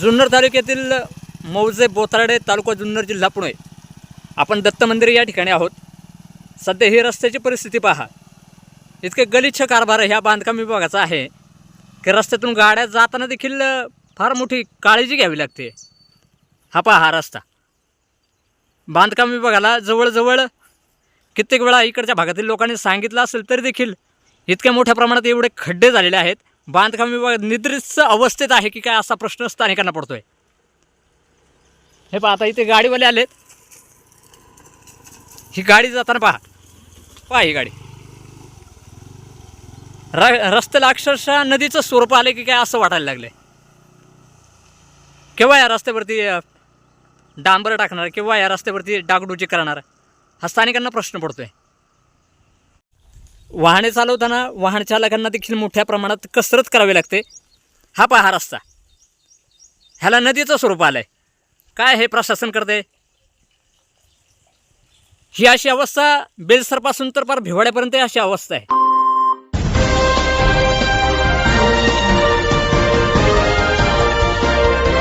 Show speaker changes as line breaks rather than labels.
जुन्नर तालुक्यातील मौजे बोथारडे तालुका जुन्नर जिल्हा पुणे. आपण दत्त मंदिर या ठिकाणी आहोत. सध्या ही रस्त्याची परिस्थिती पहा. इतके गलिच्छ कारभार ह्या बांधकाम विभागाचा आहे की रस्त्यातून गाड्या जाताना देखील फार मोठी काळजी घ्यावी लागते. हा पहा हा रस्ता. बांधकाम विभागाला जवळजवळ कित्येक वेळा इकडच्या भागातील लोकांनी सांगितलं असेल तरी देखील इतक्या मोठ्या प्रमाणात एवढे खड्डे झालेले आहेत. बांधकाम विभाग निद्रिस्त अवस्थेत आहे की काय असा प्रश्न स्थानिकांना पडतोय. हे पहा आता इथे गाडीवाले आलेत. ही गाडी जाताना पहा. पहा ही गाडी. र रस्त्याला अक्षरशः नदीचं स्वरूप आलं की काय असं वाटायला लागले केव्हा या रस्त्यावरती डांबर टाकणार किंवा या रस्त्यावरती डागडुजी करणार? हा स्थानिकांना प्रश्न पडतोय. वाहने चालवताना वाहन चालकांना देखील मोठ्या प्रमाणात कसरत करावी लागते. हा पहा रस्ता. ह्याला नदीचं स्वरूप आलं आहे काय हे प्रशासन करते? ही अशी अवस्था बेलसरपासून तर फार भिवाड्यापर्यंत अशी अवस्था आहे.